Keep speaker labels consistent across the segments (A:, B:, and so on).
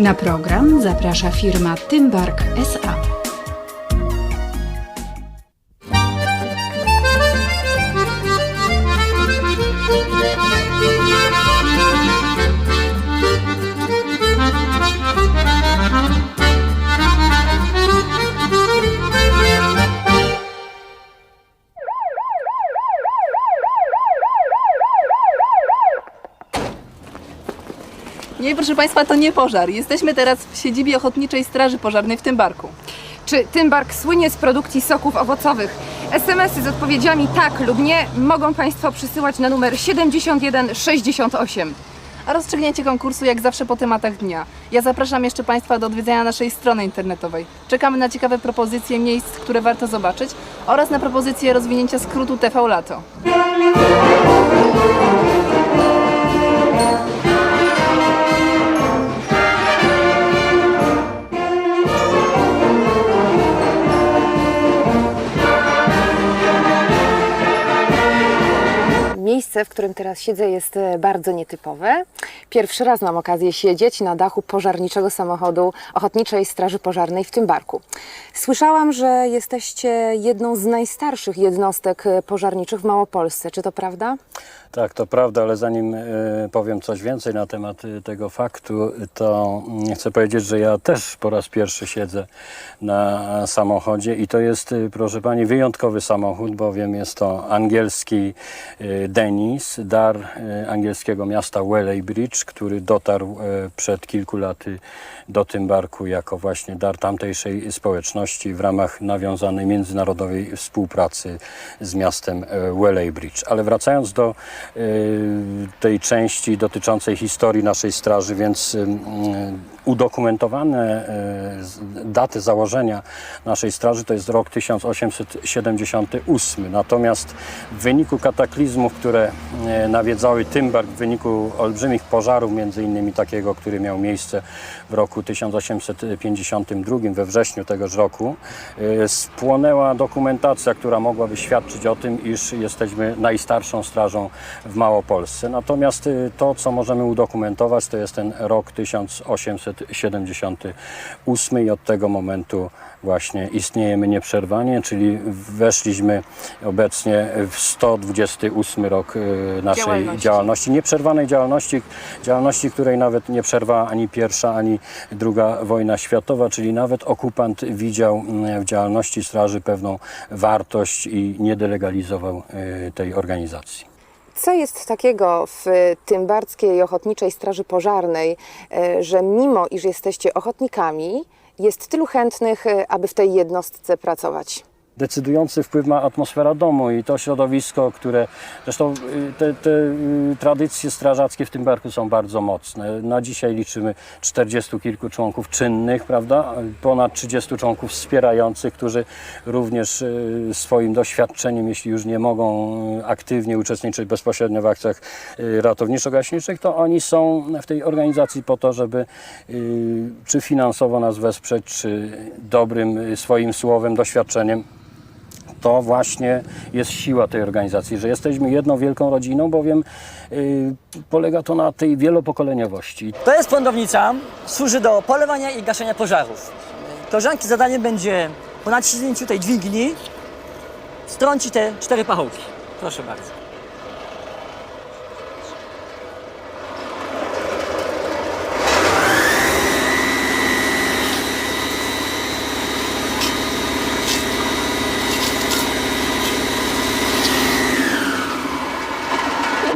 A: Na program zaprasza firma Tymbark SA.
B: Nie, proszę Państwa, to nie pożar. Jesteśmy teraz w siedzibie Ochotniczej Straży Pożarnej w Tymbarku.
C: Czy Tymbark słynie z produkcji soków owocowych? SMS-y z odpowiedziami tak lub nie mogą Państwo przysyłać na numer 7168.
B: A rozstrzygnięcie konkursu jak zawsze po tematach dnia. Ja zapraszam jeszcze Państwa do odwiedzenia naszej strony internetowej. Czekamy na ciekawe propozycje miejsc, które warto zobaczyć oraz na propozycje rozwinięcia skrótu TV Lato.
D: Miejsce, w którym teraz siedzę, jest e, bardzo nietypowe. Pierwszy raz mam okazję siedzieć na dachu pożarniczego samochodu Ochotniczej Straży Pożarnej w Tymbarku. Słyszałam, że jesteście jedną z najstarszych jednostek e, pożarniczych w Małopolsce. Czy to prawda?
E: Tak, to prawda, ale zanim e, powiem coś więcej na temat tego faktu, to mm, chcę powiedzieć, że ja też po raz pierwszy siedzę na samochodzie i to jest, proszę Pani, wyjątkowy samochód, bowiem jest to angielski e, Dar e, angielskiego miasta Bridge, który dotarł e, przed kilku laty do Tymbarku jako właśnie dar tamtejszej społeczności w ramach nawiązanej międzynarodowej współpracy z miastem e, Bridge. Ale wracając do tej części dotyczącej historii naszej straży, więc udokumentowane daty założenia naszej straży to jest rok 1878. Natomiast w wyniku kataklizmów, które e, nawiedzały Tymbark w wyniku olbrzymich pożarów, między innymi takiego, który miał miejsce w roku 1852, we wrześniu tegoż roku, e, spłonęła dokumentacja, która mogłaby świadczyć o tym, iż jesteśmy najstarszą strażą w Małopolsce. Natomiast e, to, co możemy udokumentować, to jest ten rok 1878 i od tego momentu właśnie istniejemy nieprzerwanie, czyli weszliśmy obecnie w 128 rok naszej
B: Działalności.
E: działalności, nieprzerwanej działalności, działalności, której nawet nie przerwała ani pierwsza, ani druga wojna światowa, czyli nawet okupant widział mm, w działalności straży pewną wartość i nie delegalizował e, tej organizacji.
D: Co jest takiego w Tymbarskiej Ochotniczej Straży Pożarnej, e, że mimo iż jesteście ochotnikami, jest tylu chętnych, aby w tej jednostce pracować?
E: Decydujący wpływ ma atmosfera domu i to środowisko, które zresztą y, te, te y, tradycje strażackie w tym barku są bardzo mocne. Na dzisiaj liczymy 40 kilku członków czynnych, prawda? Ponad 30 członków wspierających, którzy również y, swoim doświadczeniem, jeśli już nie mogą aktywnie uczestniczyć bezpośrednio w akcjach ratowniczo-gaśniczych, to oni są w tej organizacji po to, żeby czy finansowo nas wesprzeć, czy dobrym swoim słowem, doświadczeniem to właśnie jest siła tej organizacji, że jesteśmy jedną wielką rodziną, bowiem y, polega to na tej wielopokoleniowości.
F: To jest prądownica, służy do polewania i gaszenia pożarów. Koleżanki zadaniem będzie po naciśnięciu tej dźwigni strąci te cztery pachołki. Proszę bardzo.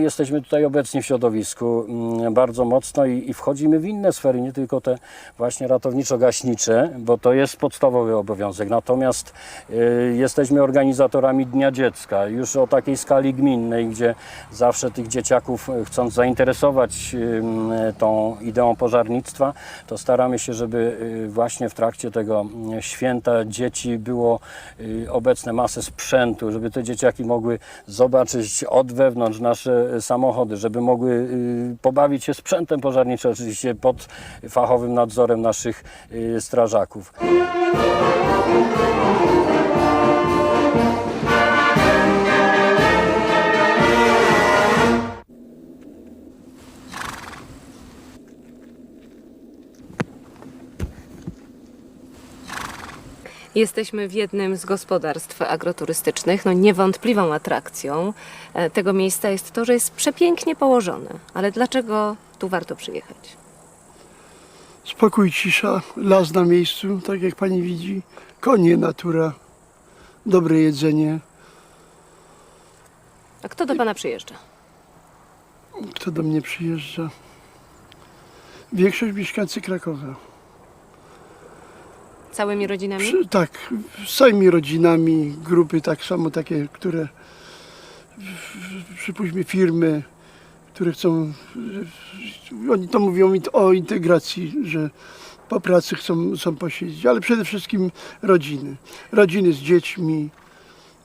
E: Jesteśmy tutaj obecni w środowisku mm, bardzo mocno i, i wchodzimy w inne sfery, nie tylko te właśnie ratowniczo-gaśnicze, bo to jest podstawowy obowiązek. Natomiast y, jesteśmy organizatorami Dnia Dziecka, już o takiej skali gminnej, gdzie zawsze tych dzieciaków y, chcąc zainteresować y, tą ideą pożarnictwa, to staramy się, żeby y, właśnie w trakcie tego y, święta dzieci było y, obecne masę sprzętu, żeby te dzieciaki mogły zobaczyć od wewnątrz nasze samochody, żeby mogły y, pobawić się sprzętem pożarniczym, oczywiście pod fachowym nadzorem naszych y, strażaków.
C: Jesteśmy w jednym z gospodarstw agroturystycznych. No niewątpliwą atrakcją e, tego miejsca jest to, że jest przepięknie położone. Ale dlaczego tu warto przyjechać?
G: Spokój, cisza, las na miejscu, tak jak pani widzi. Konie, natura, dobre jedzenie.
C: A kto do Pana przyjeżdża?
G: Kto do mnie przyjeżdża? Większość mieszkańcy Krakowa.
C: Całymi rodzinami?
G: Przy, tak, z całymi rodzinami, grupy tak samo takie, które przypuśćmy firmy, które chcą, oni to mówią mi o integracji, że po pracy chcą, chcą posiedzieć, ale przede wszystkim rodziny. Rodziny z dziećmi,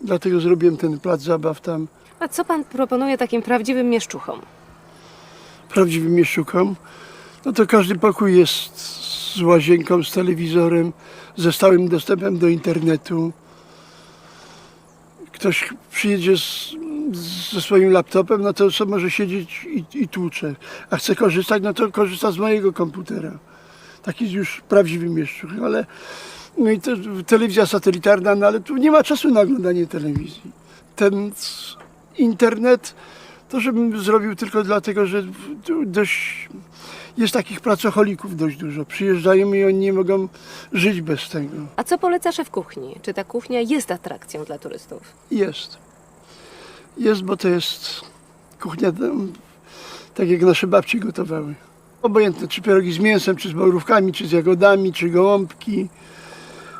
G: dlatego zrobiłem ten plac zabaw tam.
C: A co Pan proponuje takim prawdziwym mieszczuchom?
G: prawdziwym mieszczukom, no to każdy pokój jest z łazienką, z telewizorem, ze stałym dostępem do internetu. Ktoś przyjedzie z, ze swoim laptopem, no to sobie może siedzieć i, i tłucze. A chce korzystać, no to korzysta z mojego komputera. Taki jest już prawdziwy mieszczuch, ale no i to, telewizja satelitarna, no ale tu nie ma czasu na oglądanie telewizji. Ten internet to żebym zrobił tylko dlatego, że dość jest takich pracocholików dość dużo. Przyjeżdżają i oni nie mogą żyć bez tego.
C: A co poleca szef kuchni? Czy ta kuchnia jest atrakcją dla turystów?
G: Jest. Jest, bo to jest kuchnia tam, tak jak nasze babci gotowały. Obojętne, czy pierogi z mięsem, czy z borówkami, czy z jagodami, czy gołąbki,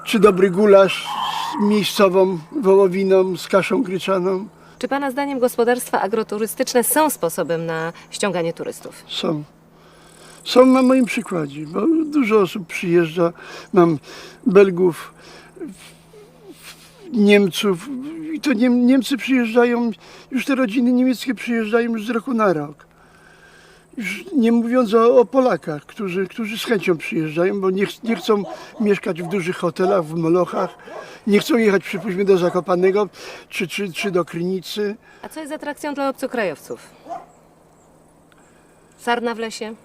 G: czy dobry gulasz z miejscową wołowiną, z kaszą gryczaną.
C: Czy Pana zdaniem gospodarstwa agroturystyczne są sposobem na ściąganie turystów?
G: Są. Są na moim przykładzie, bo dużo osób przyjeżdża. Mam Belgów, Niemców i to Niem, Niemcy przyjeżdżają, już te rodziny niemieckie przyjeżdżają już z roku na rok. Już nie mówiąc o, o Polakach, którzy, którzy z chęcią przyjeżdżają, bo nie, ch- nie chcą mieszkać w dużych hotelach, w molochach, nie chcą jechać przypuśćmy do Zakopanego czy, czy, czy do Krynicy.
C: A co jest atrakcją dla obcokrajowców? Sarna w lesie?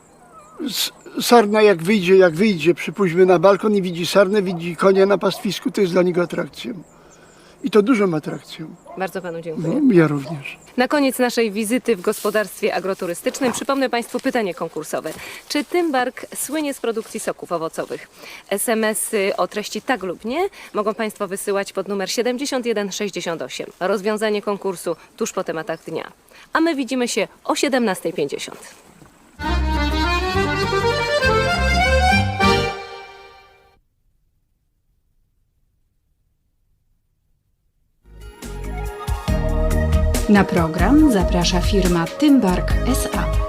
G: Sarna jak wyjdzie, jak wyjdzie, przypuśćmy na balkon i widzi sarnę, widzi konia na pastwisku, to jest dla niego atrakcją. I to dużą atrakcją.
C: Bardzo Panu dziękuję.
G: No, ja również.
C: Na koniec naszej wizyty w gospodarstwie agroturystycznym przypomnę Państwu pytanie konkursowe. Czy Tymbark słynie z produkcji soków owocowych? SMS-y o treści tak lub nie mogą Państwo wysyłać pod numer 7168. Rozwiązanie konkursu tuż po tematach dnia. A my widzimy się o 17.50.
A: Na program zaprasza firma Tymbark SA.